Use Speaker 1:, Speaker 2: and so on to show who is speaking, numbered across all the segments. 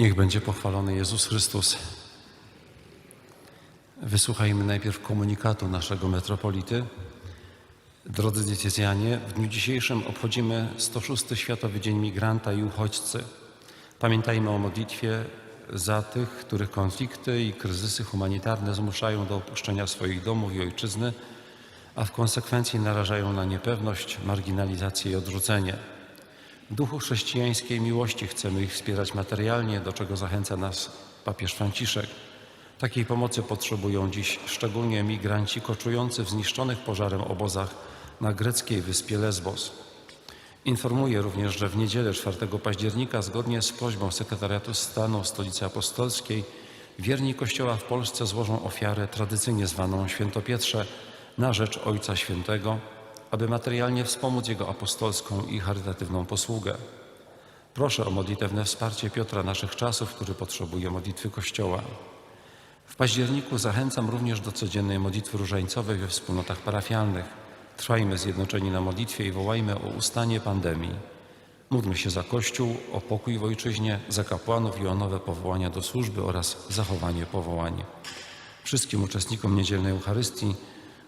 Speaker 1: Niech będzie pochwalony Jezus Chrystus. Wysłuchajmy najpierw komunikatu naszego metropolity. Drodzy diecezjanie, w dniu dzisiejszym obchodzimy 106 Światowy Dzień Migranta i Uchodźcy. Pamiętajmy o modlitwie za tych, których konflikty i kryzysy humanitarne zmuszają do opuszczenia swoich domów i ojczyzny, a w konsekwencji narażają na niepewność, marginalizację i odrzucenie. Duchu chrześcijańskiej miłości chcemy ich wspierać materialnie, do czego zachęca nas papież Franciszek. Takiej pomocy potrzebują dziś szczególnie migranci koczujący w zniszczonych pożarem obozach na greckiej wyspie Lesbos. Informuję również, że w niedzielę 4 października, zgodnie z prośbą Sekretariatu Stanu Stolicy Apostolskiej, wierni Kościoła w Polsce złożą ofiarę tradycyjnie zwaną Świętopietrze na rzecz Ojca Świętego, aby materialnie wspomóc Jego apostolską i charytatywną posługę. Proszę o modlitewne wsparcie Piotra naszych czasów, który potrzebuje modlitwy Kościoła. W październiku zachęcam również do codziennej modlitwy różańcowej we wspólnotach parafialnych. Trwajmy zjednoczeni na modlitwie i wołajmy o ustanie pandemii. Módlmy się za Kościół, o pokój w ojczyźnie, za kapłanów i o nowe powołania do służby oraz zachowanie powołania. Wszystkim uczestnikom niedzielnej Eucharystii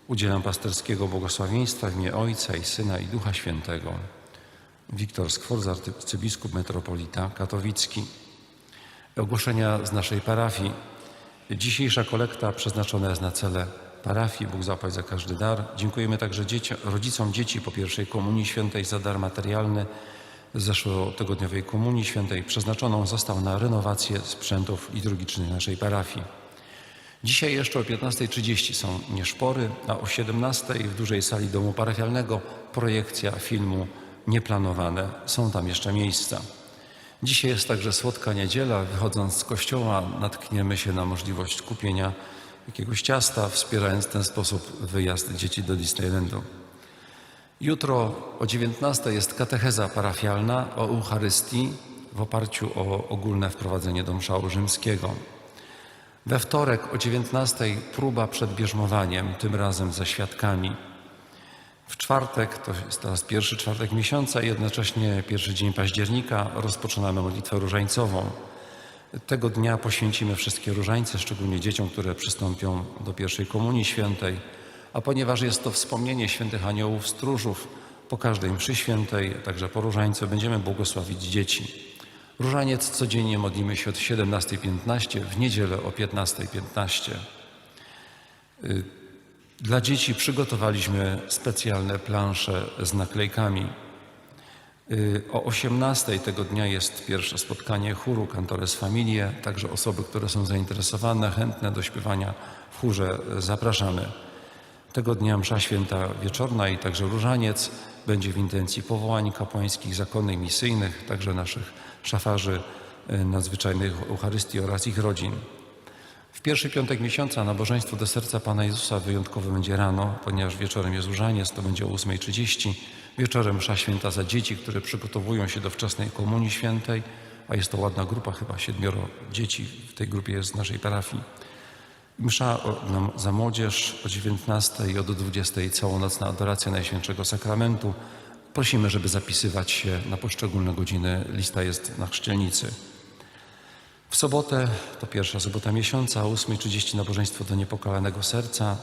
Speaker 1: udzielam pasterskiego błogosławieństwa w imię Ojca i Syna i Ducha Świętego. Wiktor Skworz, arcybiskup metropolita katowicki. Ogłoszenia z naszej parafii. Dzisiejsza kolekta przeznaczona jest na cele parafii. Bóg zapłać za każdy dar. Dziękujemy także dzieci, rodzicom dzieci po pierwszej Komunii Świętej za dar materialny z zeszłotygodniowej Komunii Świętej. Przeznaczoną został na renowację sprzętów liturgicznych naszej parafii. Dzisiaj jeszcze o 15.30 są nieszpory, a o 17.00 w dużej sali domu parafialnego projekcja filmu Nieplanowane. Są tam jeszcze miejsca. Dzisiaj jest także słodka niedziela. Wychodząc z kościoła natkniemy się na możliwość kupienia jakiegoś ciasta, wspierając w ten sposób wyjazd dzieci do Disneylandu. Jutro o 19 jest katecheza parafialna o Eucharystii w oparciu o ogólne wprowadzenie do mszału rzymskiego. We wtorek o 19 próba przed bierzmowaniem, tym razem ze świadkami. W czwartek, to jest teraz pierwszy czwartek miesiąca, jednocześnie pierwszy dzień października, rozpoczynamy modlitwę różańcową. Tego dnia poświęcimy wszystkie różańce, szczególnie dzieciom, które przystąpią do pierwszej komunii świętej. A ponieważ jest to wspomnienie świętych aniołów stróżów, po każdej mszy świętej, także po różańcu, będziemy błogosławić dzieci. Różaniec codziennie modlimy się od 17.15, w niedzielę o 15.15. Dla dzieci przygotowaliśmy specjalne plansze z naklejkami. O 18 tego dnia jest pierwsze spotkanie chóru Cantores Familie. Także osoby, które są zainteresowane, chętne do śpiewania w chórze zapraszamy. Tego dnia msza święta wieczorna i także różaniec będzie w intencji powołań kapłańskich, zakonnych, misyjnych, także naszych szafarzy nadzwyczajnych Eucharystii oraz ich rodzin. W pierwszy piątek miesiąca nabożeństwo do serca Pana Jezusa wyjątkowe będzie rano, ponieważ wieczorem jest różaniec, to będzie o 8.30. Wieczorem msza święta za dzieci, które przygotowują się do wczesnej komunii świętej, a jest to ładna grupa, chyba siedmioro dzieci w tej grupie jest z naszej parafii. Msza za młodzież o 19 i od 20 całonocna adoracja Najświętszego Sakramentu. Prosimy, żeby zapisywać się na poszczególne godziny. Lista jest na chrzcielnicy. W sobotę, to pierwsza sobota miesiąca, o 8.30 nabożeństwo do niepokalanego serca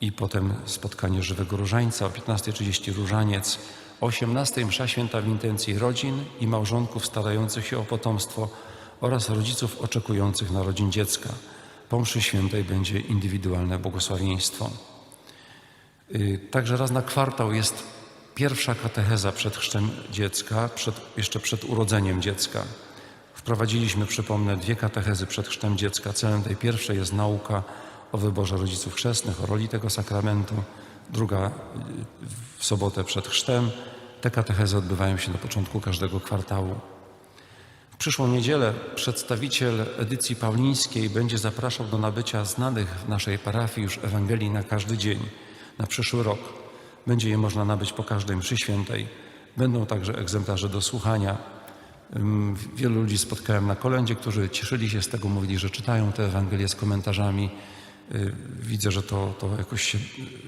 Speaker 1: i potem spotkanie żywego różańca, o 15.30 różaniec, o 18.00 msza święta w intencji rodzin i małżonków starających się o potomstwo oraz rodziców oczekujących narodzin dziecka. Po mszy świętej będzie indywidualne błogosławieństwo. Także raz na kwartał jest pierwsza katecheza przed chrztem dziecka, przed, jeszcze przed urodzeniem dziecka. Wprowadziliśmy, przypomnę, dwie katechezy przed chrztem dziecka. Celem tej pierwszej jest nauka o wyborze rodziców chrzestnych, o roli tego sakramentu. Druga w sobotę przed chrztem. Te katechezy odbywają się na początku każdego kwartału. W przyszłą niedzielę przedstawiciel edycji paulińskiej będzie zapraszał do nabycia znanych w naszej parafii już Ewangelii na każdy dzień, na przyszły rok. Będzie je można nabyć po każdej mszy świętej. Będą także egzemplarze do słuchania. Wielu ludzi spotkałem na kolędzie, którzy cieszyli się z tego, mówili, że czytają te Ewangelie z komentarzami. Widzę, że to, to jakoś się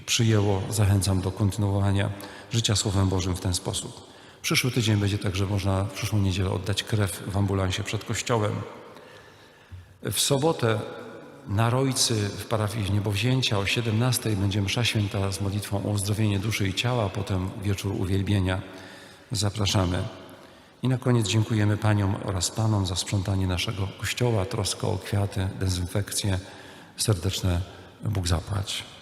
Speaker 1: przyjęło. Zachęcam do kontynuowania życia Słowem Bożym w ten sposób. Przyszły tydzień będzie także można w przyszłą niedzielę oddać krew w ambulansie przed kościołem. W sobotę na Rojcy w parafii Niebowzięcia o 17 będzie msza święta z modlitwą o uzdrowienie duszy i ciała, potem wieczór uwielbienia. Zapraszamy. I na koniec dziękujemy Paniom oraz Panom za sprzątanie naszego kościoła, troskę o kwiaty, dezynfekcję. Serdeczne Bóg zapłać.